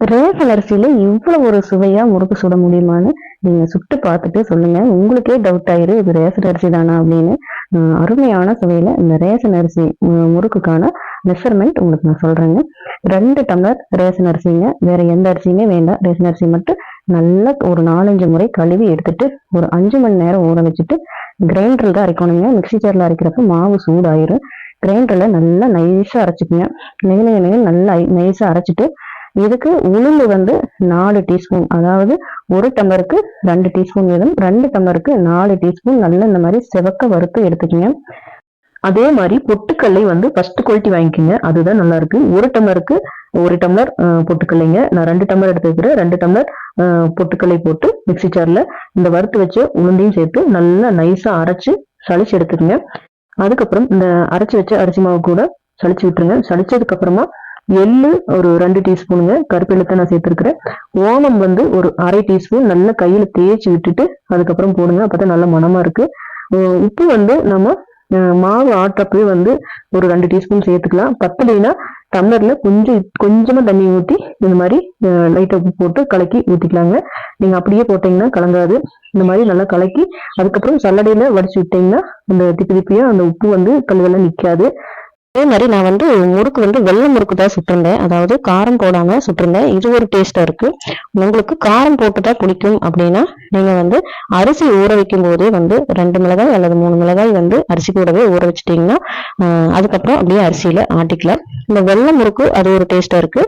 Ration அரிசியில இவ்வளவு ஒரு சுவையா முறுக்கு சுட முடியுமான்னு நீங்க சுட்டு பார்த்துட்டு சொல்லுங்க. உங்களுக்கே டவுட் ஆயிரு இது ரேஷன் அரிசி தானா அப்படின்னு. அருமையான சுவையில இந்த ரேஷன் அரிசி முறுக்குக்கான மெஷர்மெண்ட் உங்களுக்கு நான் சொல்றேங்க. ரெண்டு டம்ளர் ரேஷன் அரிசிங்க. வேற எந்த அரிசியுமே வேண்டாம். ரேஷன் அரிசி மட்டும் நல்லா ஒரு நாலஞ்சு முறை கழுவி எடுத்துட்டு ஒரு அஞ்சு மணி நேரம் ஊற வச்சுட்டு கிரைண்டரில் தான் அரைக்கணுங்க. மிக்சி சேர்ல அரைக்கிறப்ப மாவு சூடாயிரும். கிரைண்டரில் நல்லா நைஸாக அரைச்சிக்கங்க. நெய் நெய் நெய் நல்லா நைஸாக அரைச்சிட்டு இதுக்கு உளுந்து வந்து நாலு டீஸ்பூன் அதாவது ஒரு டம்ளருக்கு ரெண்டு டீஸ்பூன் வீதம் ரெண்டு டம்ளருக்கு நாலு டீஸ்பூன் நல்ல இந்த மாதிரி செவக்க வறுத்து எடுத்துக்கங்க. அதே மாதிரி பொட்டுக்கல்லை வந்து ஃபர்ஸ்ட் குவாலிட்டி வாங்கிக்கோங்க. அதுதான் நல்லா இருக்கு. ஒரு டம்ளருக்கு ஒரு டம்ளர் பொட்டுக்கல்லைங்க. நான் ரெண்டு டம்ளர் எடுத்துக்கிறேன். ரெண்டு டம்ளர் பொட்டுக்கல்லை போட்டு மிக்ஸி ஜார்ல இந்த வறுத்து வச்ச உளுந்தையும் சேர்த்து நல்லா நைஸா அரைச்சு சளிச்சு எடுத்துக்கங்க. அதுக்கப்புறம் இந்த அரைச்சி வச்ச அரிசி மாவு கூட சளிச்சு விட்டுருங்க. சளிச்சதுக்கு அப்புறமா எள்ளு ஒரு ரெண்டு டீஸ்பூனுங்க கருப்பு நான் சேர்த்துருக்கிறேன். ஓமம் வந்து ஒரு அரை டீஸ்பூன் நல்லா கையில் தேய்ச்சி விட்டுட்டு அதுக்கப்புறம் போடுங்க. அப்பதான் நல்ல மனமாக இருக்கு. உப்பு வந்து நம்ம மாவு ஆட்டுறப்பவே வந்து ஒரு ரெண்டு டீஸ்பூன் சேர்த்துக்கலாம். பத்தலைன்னா டம்ளர்ல கொஞ்சம் கொஞ்சமா தண்ணி ஊற்றி இந்த மாதிரி லைட்டா உப்பு போட்டு கலக்கி ஊற்றிக்கலாங்க நீங்க அப்படியே போட்டீங்கன்னா கலங்காது. இந்த மாதிரி நல்லா கலக்கி அதுக்கப்புறம் சல்லடையில வடிச்சு விட்டீங்கன்னா அந்த திப்பி திப்பியா அந்த உப்பு வந்து கல்லுவெல்லாம் நிற்காது அதே மாதிரி நான் வந்து முறுக்கு வந்து வெள்ளை முறுக்கு தான் சுட்டிருந்தேன். அதாவது காரம் போடாமல் சுட்டிருந்தேன். இது ஒரு டேஸ்ட்டாக இருக்குது உங்களுக்கு காரம் போட்டு தான் பிடிக்கும் அப்படின்னா நீங்கள் வந்து அரிசி ஊற வைக்கும் போதே வந்து ரெண்டு மிளகாய் அல்லது மூணு மிளகாய் வந்து அரிசி கூடவே ஊற வச்சிட்டிங்கன்னா அதுக்கப்புறம் அப்படியே அரிசியில் ஆட்டிக்கலாம். இந்த வெள்ளை முறுக்கு அது ஒரு டேஸ்ட்டாக இருக்குது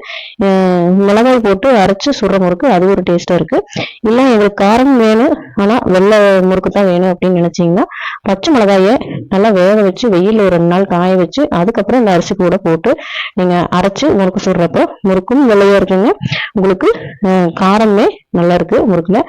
மிளகாய் போட்டு அரைச்சி சுடுற முறுக்கு அது ஒரு டேஸ்ட்டாக இருக்குது இல்லை எங்களுக்கு காரம் வேணும் ஆனால் வெள்ளை முறுக்கு தான் வேணும் அப்படின்னு நினச்சிங்கன்னா பச்சை மிளகாயை நல்லா வேக வச்சு வெயில்ல ஒரு ரெண்டு நாள் காய வச்சு அதுக்கப்புறம் இந்த அரிசி கூட போட்டு நீங்க அரைச்சு முறுக்கு சுடுறப்போ முறுக்கும் வெள்ளையா இருக்குங்க. உங்களுக்கு காரமே நல்லா இருக்கு முறுக்குல.